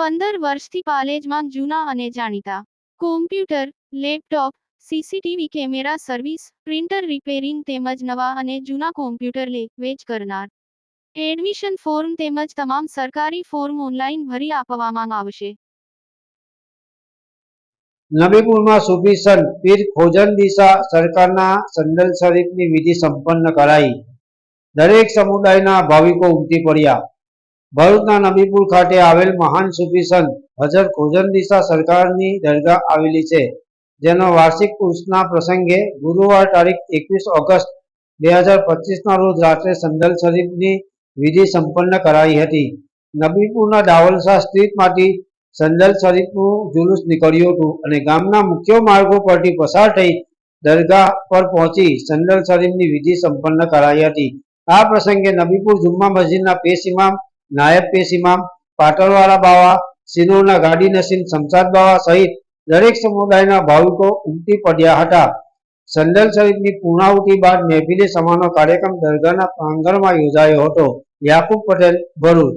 પંદર વર્ષથી પાલેજમાં જૂના અને જાણીતા. Computer laptop CCTV camera service printer repairing તેમજ નવા અને જૂના કોમ્પ્યુટર લે, વેચ કરનાર. એડમિશન ફોર્મ તેમજ તમામ સરકારી ફોર્મ ઓનલાઈન ભરી આપવામાં આવશે. નબીપુરમાં સૂફી પીર ખોજન દિશા સરકારના સંદલ શરીફની વિધિ સંપન્ન કરાઈ. દરેક સમુદાયના ભાવિકો ઉમટી પડ્યા. ભરૂચના નબીપુર ખાતે આવેલ મહાન સૂફી સંત હજર ખોજન દિશા સરકારની દરગાહ આવેલી છે, જેનો વાર્ષિક ઉર્સના પ્રસંગે ગુરુવાર તારીખ એકવીસ ઓગસ્ટ બે હજાર પચીસના રોજ રાત્રે સંદલ શરીફની વિધિ સંપન્ન કરાઈ હતી. નબીપુરના દાવલશા સ્ટ્રીટમાંથી સંદલ શરીફનું જુલુસ નીકળ્યું હતું અને ગામના મુખ્ય માર્ગો પરથી પસાર થઈ દરગાહ પર પહોંચી સંદલ શરીફની વિધિ સંપન્ન કરાઈ હતી. આ પ્રસંગે નબીપુર જુમ્મા મસ્જિદના પેશ ઇમામ નાયબ પેશ ઇમામ પાટણવાળા બાવા, સિનોરના ગાડી નસીન શમશાદ બાવા સહિત દરેક સમુદાયના ભાવિકો ઉમટી પડ્યા હતા. સંડલ સહિતની પૂર્ણાહુતિ બાદ મહેફિલે સમાનો કાર્યક્રમ દરગાહના પ્રાંગણમાં યોજાયો હતો. યાકુબ પટેલ, ભરૂચ.